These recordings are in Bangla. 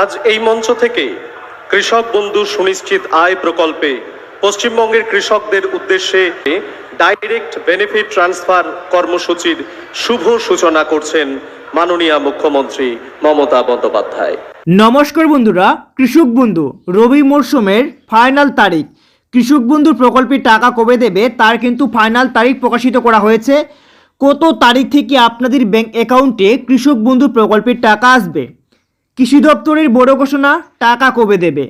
আজ এই মঞ্চ থেকে কৃষক বন্ধু সুনিশ্চিত আয় প্রকল্পে পশ্চিমবঙ্গের কৃষকদের উদ্দেশ্যে ডাইরেক্ট বেনিফিট ট্রান্সফার কর্মসূচির শুভ সূচনা করছেন মাননীয় মুখ্যমন্ত্রী মমতা বন্দ্যোপাধ্যায়। নমস্কার বন্ধুরা, কৃষক বন্ধু, রবি মরশুমের ফাইনাল তারিখ। কৃষক বন্ধু প্রকল্পের টাকা কবে দেবে তার কিন্তু ফাইনাল তারিখ প্রকাশিত করা হয়েছে। কত তারিখ থেকে আপনাদের ব্যাংক অ্যাকাউন্টে কৃষক বন্ধু প্রকল্পের টাকা আসবে? কৃষি দপ্তরের বড় ঘোষণা টাকা কবে দেবে?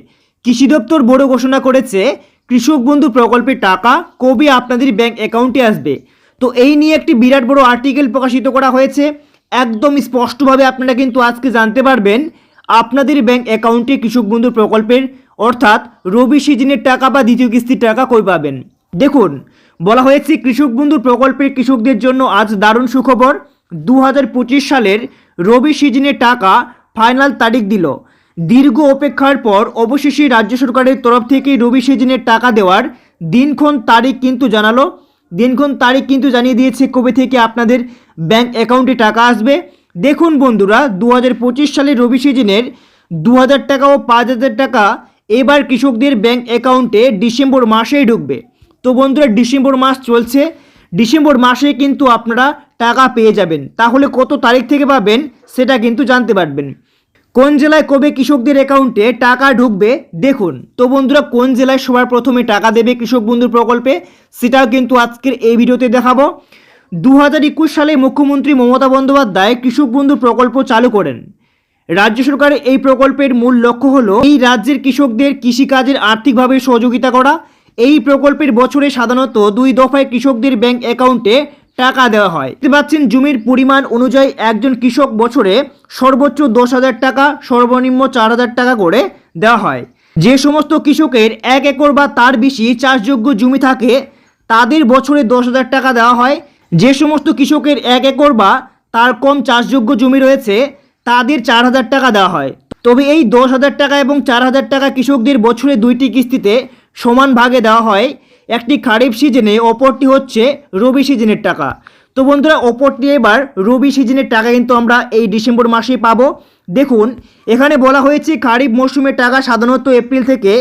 কৃষি দপ্তর বড় ঘোষণা করেছে, কৃষক বন্ধু প্রকল্পের টাকা কবে আপনাদের ব্যাংক অ্যাকাউন্টে আসবে? তো এই নিয়ে একটি বিরাট বড় আর্টিকেল প্রকাশিত করা হয়েছে। একদম স্পষ্টভাবে আপনারা কিন্তু আজকে জানতে পারবেন, আপনাদের ব্যাংক অ্যাকাউন্টে কৃষক বন্ধু প্রকল্পের, অর্থাৎ রবি সিজনের টাকা বা দ্বিতীয় কিস্তির টাকা কই পাবেন? দেখুন, বলা হয়েছে কৃষক বন্ধু প্রকল্পের কৃষকদের জন্য আজ দারুণ সুখবর। দু হাজার পঁচিশ সালের রবি সিজনের টাকা ফাইনাল তারিখ দিল। দীর্ঘ অপেক্ষার পর অবশেষে রাজ্য সরকারের তরফ থেকে রবি সিজনের টাকা দেওয়ার দিনক্ষণ তারিখ কিন্তু জানালো। দিনক্ষণ তারিখ কিন্তু জানিয়ে দিয়েছে কবে থেকে আপনাদের ব্যাংক অ্যাকাউন্টে টাকা আসবে। দেখুন বন্ধুরা দু সালের রবি সিজনের দু হাজার টাকা ও পাঁচ হাজার টাকা এবার কৃষকদের ব্যাংক অ্যাকাউন্টে ডিসেম্বর মাসেই ঢুকবে। তো বন্ধুরা, ডিসেম্বর মাস চলছে। ডিসেম্বর মাসে কিন্তু আপনারা টাকা পেয়ে যাবেন। তাহলে কত তারিখ থেকে পাবেন সেটা কিন্তু জানতে পারবেন। কোন জেলায় কবে কৃষকদের অ্যাকাউন্টে টাকা ঢুকবে, দেখুন। তো বন্ধুরা, কোন জেলায় সবার প্রথমে টাকা দেবে কৃষক বন্ধুর প্রকল্পে, সেটাও কিন্তু আজকের এই ভিডিওতে দেখাবো। দু হাজার একুশ সালে মুখ্যমন্ত্রী মমতা বন্দ্যোপাধ্যায় কৃষক বন্ধু প্রকল্প চালু করেন। রাজ্য সরকারের এই প্রকল্পের মূল লক্ষ্য হলো এই রাজ্যের কৃষকদের কৃষিকাজের আর্থিকভাবে সহযোগিতা করা এই প্রকল্পের বছরে সাধারণত দুই দফায় কৃষকদের ব্যাংক অ্যাকাউন্টে টাকা দেওয়া হয়। দেখতে পাচ্ছেন জমির পরিমাণ অনুযায়ী একজন কৃষক বছরে সর্বোচ্চ দশ হাজার টাকা, সর্বনিম্ন চার হাজার টাকা করে দেওয়া হয়। যে সমস্ত কৃষকের এক একর বা তার বেশি চাষযোগ্য জমি থাকে, তাদের বছরে দশ হাজার টাকা দেওয়া হয়। যে সমস্ত কৃষকের এক একর বা তার কম চাষযোগ্য জমি রয়েছে, তাদের চার হাজার টাকা দেওয়া হয়। তবে এই দশ হাজার টাকা এবং চার হাজার টাকা কৃষকদের বছরে দুইটি কিস্তিতে সমান ভাগে দেওয়া হয়। একটি খারিফ সিজনে অপরটি হচ্ছে রবি সিজনের টাকা। তো বন্ধুরা, অপরটি এবার রবি সিজনের টাকা কিন্তু আমরা এই ডিসেম্বর মাসেই পাবো। দেখুন, এখানে বলা হয়েছে খারিফ মরশুমের টাকা সাধারণত এপ্রিল থেকে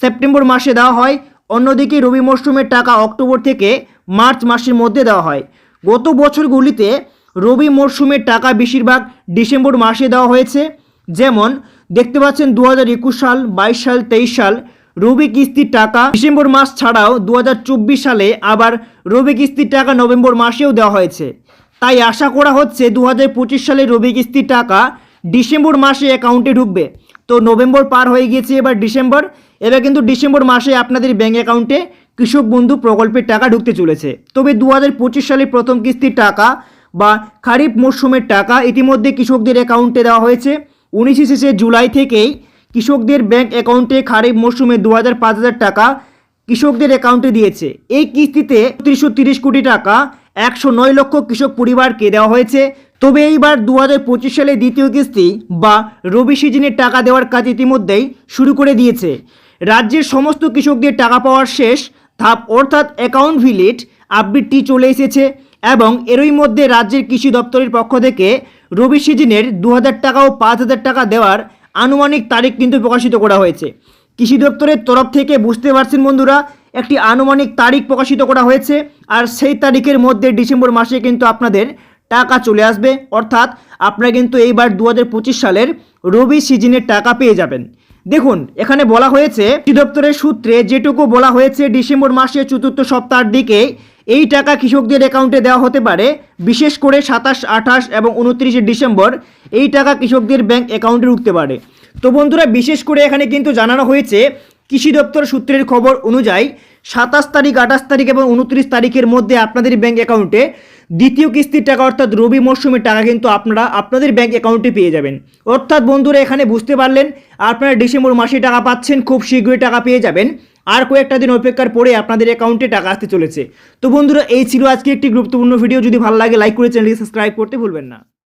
সেপ্টেম্বর মাসে দেওয়া হয়। অন্যদিকে রবি মরশুমের টাকা অক্টোবর থেকে মার্চ মাসের মধ্যে দেওয়া হয়। গত বছরগুলিতে রবি মরশুমের টাকা বেশিরভাগ ডিসেম্বর মাসে দেওয়া হয়েছে। যেমন, দেখতে পাচ্ছেন দু হাজার একুশ সাল, বাইশ সাল, তেইশ সাল রবি কিস্তির টাকা ডিসেম্বর মাস ছাড়াও দু হাজার চব্বিশ সালে আবার রবি কিস্তির টাকা নভেম্বর মাসেও দেওয়া হয়েছে। তাই আশা করা হচ্ছে দু হাজার পঁচিশ সালে রবি কিস্তির টাকা ডিসেম্বর মাসে অ্যাকাউন্টে ঢুকবে। তো নভেম্বর পার হয়ে গিয়েছে এবার ডিসেম্বর। এবার কিন্তু ডিসেম্বর মাসে আপনাদের ব্যাঙ্ক অ্যাকাউন্টে কৃষক বন্ধু প্রকল্পের টাকা ঢুকতে চলেছে। তবে দু হাজার পঁচিশ সালে প্রথম কিস্তির টাকা বা খারিফ মরশুমের টাকা ইতিমধ্যে কৃষকদের অ্যাকাউন্টে দেওয়া হয়েছে। উনিশে শেষে জুলাই থেকেই কৃষকদের ব্যাংক অ্যাকাউন্টে খারিফ মরশুমে দু হাজার পাঁচ হাজার টাকা কৃষকদের অ্যাকাউন্টে দিয়েছে। এই কিস্তিতে তিনশো তিরিশ কোটি টাকা, একশো নয় লক্ষ কৃষক পরিবারকে দেওয়া হয়েছে। তবে এইবার দু হাজার পঁচিশ সালে দ্বিতীয় কিস্তি বা রবি সিজনের টাকা দেওয়ার কাজ ইতিমধ্যেই শুরু করে দিয়েছে। রাজ্যের সমস্ত কৃষকদের টাকা পাওয়ার শেষ ধাপ অর্থাৎ অ্যাকাউন্ট ভিলিট আপডেটটি চলে এসেছে এবং এরই মধ্যে রাজ্যের কৃষি দপ্তরের পক্ষ থেকে রবি সিজনের দু হাজার টাকা ও পাঁচ হাজার টাকা দেওয়ার আনুমানিক তারিখ কিন্তু প্রকাশিত করা হয়েছে। কৃষি দপ্তরের তরফ থেকে বুঝতে পারছেন বন্ধুরা, একটি আনুমানিক তারিখ প্রকাশিত করা হয়েছে আর সেই তারিখের মধ্যে ডিসেম্বর মাসে কিন্তু আপনাদের টাকা চলে আসবে। অর্থাৎ আপনারা কিন্তু এইবার দু হাজার পঁচিশ সালের রবি সিজনের টাকা পেয়ে যাবেন। দেখুন, এখানে বলা হয়েছে দপ্তরের সূত্রে যেটুকু বলা হয়েছে, ডিসেম্বর মাসের চতুর্থ সপ্তাহের দিকে এই টাকা কৃষকদের অ্যাকাউন্টে দেওয়া হতে পারে। বিশেষ করে সাতাশ, আঠাশ এবং উনত্রিশে ডিসেম্বর এই টাকা কৃষকদের ব্যাংক অ্যাকাউন্টে ঢুকতে পারে। তো বন্ধুরা, বিশেষ করে এখানে কিন্তু জানানো হয়েছে, কৃষি দপ্তর সূত্রের খবর অনুযায়ী সাতাশ তারিখ, আঠাশ তারিখ এবং উনত্রিশ তারিখের মধ্যে আপনাদের ব্যাংক অ্যাকাউন্টে দ্বিতীয় কিস্তির টাকা অর্থাৎ রবি মরশুমের টাকা কিন্তু আপনারা আপনাদের ব্যাঙ্ক অ্যাকাউন্টে পেয়ে যাবেন। অর্থাৎ বন্ধুরা, এখানে বুঝতে পারলেন, আপনারা ডিসেম্বর মাসে টাকা পাচ্ছেন, খুব শীঘ্রই টাকা পেয়ে যাবেন। আর কয়েকটা দিন অপেক্ষার পরে আপনাদের অ্যাকাউন্টে টাকা আসতে চলেছে। তো বন্ধুরা, এই ছিল আজকে একটি গুরুত্বপূর্ণ ভিডিও যদি ভালো লাগে লাইক করে চ্যানেলটি সাবস্ক্রাইব করতে ভুলবেন না।